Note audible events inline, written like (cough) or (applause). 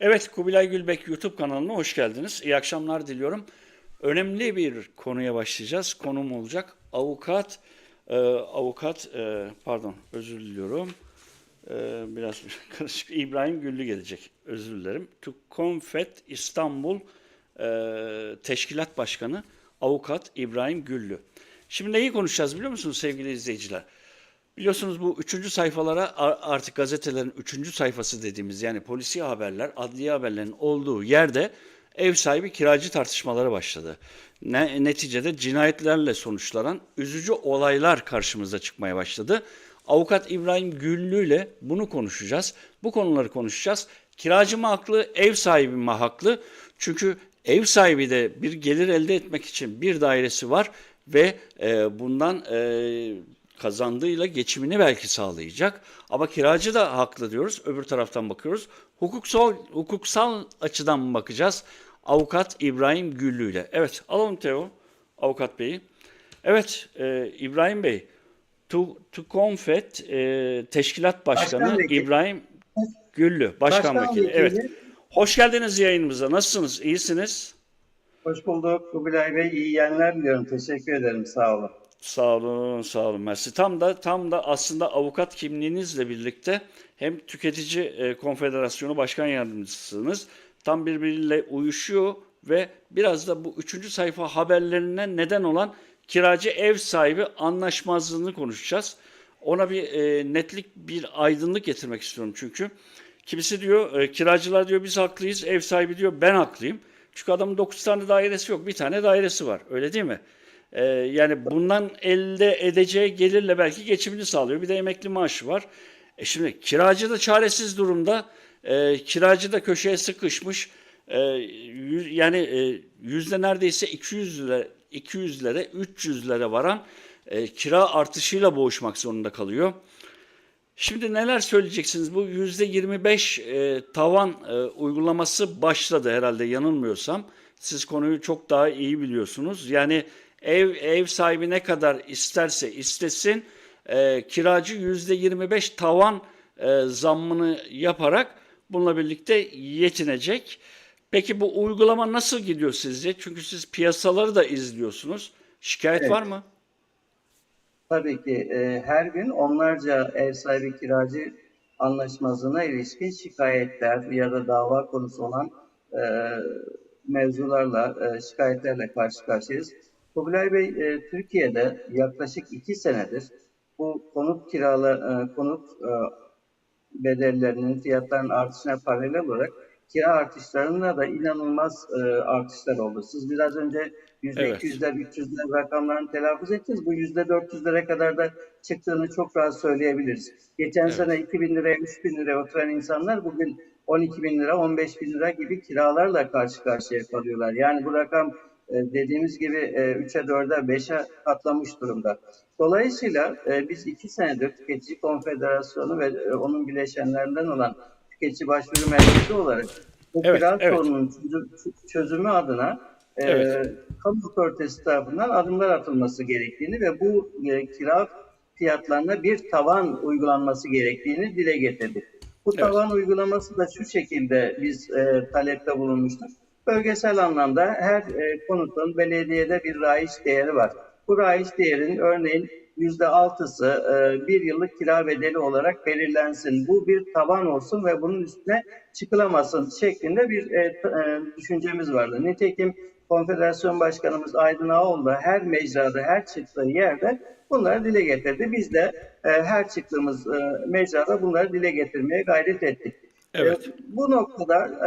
Evet, Kubilay Gülbek YouTube kanalına hoş geldiniz. İyi akşamlar diliyorum. Önemli bir konuya başlayacağız. Konum olacak. Avukat, e, avukat, e, pardon özür diliyorum. E, biraz (laughs) karışık. İbrahim Güllü gelecek. Özür dilerim. To Confet İstanbul e, Teşkilat Başkanı Avukat İbrahim Güllü. Şimdi neyi konuşacağız biliyor musunuz sevgili izleyiciler? Biliyorsunuz bu üçüncü sayfalara artık gazetelerin üçüncü sayfası dediğimiz yani polisi haberler, adliye haberlerin olduğu yerde ev sahibi kiracı tartışmaları başladı. Ne, neticede cinayetlerle sonuçlanan üzücü olaylar karşımıza çıkmaya başladı. Avukat İbrahim Güllü ile bunu konuşacağız. Bu konuları konuşacağız. Kiracı mı haklı, ev sahibi mi haklı? Çünkü ev sahibi de bir gelir elde etmek için bir dairesi var ve e, bundan e, kazandığıyla geçimini belki sağlayacak. Ama kiracı da haklı diyoruz. Öbür taraftan bakıyoruz. Hukuksal hukuksal açıdan bakacağız? Avukat İbrahim Güllü ile. Evet, alalım Teo, avukat beyi. Evet, e, İbrahim Bey, to Confet e, Teşkilat Başkanı Başkan. İbrahim Güllü, Başkan, Başkan Vekili. Vekili. Evet. Hoş geldiniz yayınımıza. Nasılsınız? İyisiniz? Hoş bulduk Kubilay Bey. İyi yayınlar diliyorum. Teşekkür ederim. Sağ olun. Sağ olun, sağ olun. Mersi. Tam da tam da aslında avukat kimliğinizle birlikte hem Tüketici e, Konfederasyonu Başkan Yardımcısınız. Tam birbiriyle uyuşuyor ve biraz da bu üçüncü sayfa haberlerine neden olan kiracı ev sahibi anlaşmazlığını konuşacağız. Ona bir e, netlik, bir aydınlık getirmek istiyorum çünkü. Kimisi diyor, e, kiracılar diyor biz haklıyız, ev sahibi diyor ben haklıyım. Çünkü adamın 9 tane dairesi yok, bir tane dairesi var. Öyle değil mi? Ee, yani bundan elde edeceği gelirle belki geçimini sağlıyor. Bir de emekli maaşı var. E şimdi kiracı da çaresiz durumda. Ee, kiracı da köşeye sıkışmış. Ee, yü- yani e, yüzde neredeyse 200 lira, 200 lira, 300 lira varan e, kira artışıyla boğuşmak zorunda kalıyor. Şimdi neler söyleyeceksiniz? Bu yüzde 25 e, tavan e, uygulaması başladı herhalde yanılmıyorsam. Siz konuyu çok daha iyi biliyorsunuz. Yani ev ev sahibi ne kadar isterse istesin e, kiracı yüzde 25 tavan e, zammını yaparak bununla birlikte yetinecek. Peki bu uygulama nasıl gidiyor sizce? Çünkü siz piyasaları da izliyorsunuz. Şikayet Evet. var mı? Tabii ki e, her gün onlarca ev sahibi kiracı anlaşmazlığına ilişkin şikayetler ya da dava konusu olan e, mevzularla, e, şikayetlerle karşı karşıyayız. Kubilay Bey, e, Türkiye'de yaklaşık iki senedir bu konut kiralı, e, konut e, bedellerinin fiyatların artışına paralel olarak kira artışlarında da inanılmaz e, artışlar oldu. Siz biraz önce yüzde Evet. 200'ler, 300'ler rakamlarını telaffuz ettiniz. Bu yüzde 400'lere kadar da çıktığını çok rahat söyleyebiliriz. Geçen Evet. sene 2000 liraya, 3000 liraya oturan insanlar bugün 12 bin lira, 15 bin lira gibi kiralarla karşı karşıya kalıyorlar. Yani bu rakam dediğimiz gibi 3'e, 4'e, 5'e katlamış durumda. Dolayısıyla e, biz iki senedir Tüketici Konfederasyonu ve e, onun bileşenlerinden olan Tüketici Başvuru Merkezi olarak bu Evet, kira evet. sorununun çözü- çözümü adına e, Evet. kamu otoritesi tarafından adımlar atılması gerektiğini ve bu e, kira fiyatlarına bir tavan uygulanması gerektiğini dile getirdik. Bu Evet. tavan uygulaması da şu şekilde biz e, talepte bulunmuştuk. Bölgesel anlamda her e, konutun belediyede bir raiç değeri var. Bu raiç değerin örneğin yüzde altısı e, bir yıllık kira bedeli olarak belirlensin. Bu bir tavan olsun ve bunun üstüne çıkılamasın şeklinde bir e, e, düşüncemiz vardı. Nitekim Konfederasyon Başkanımız Aydın Ağoğlu her mecrada, her çıktığı yerde bunları dile getirdi. Biz de e, her çıktığımız e, mecrada bunları dile getirmeye gayret ettik. Evet. E, bu noktada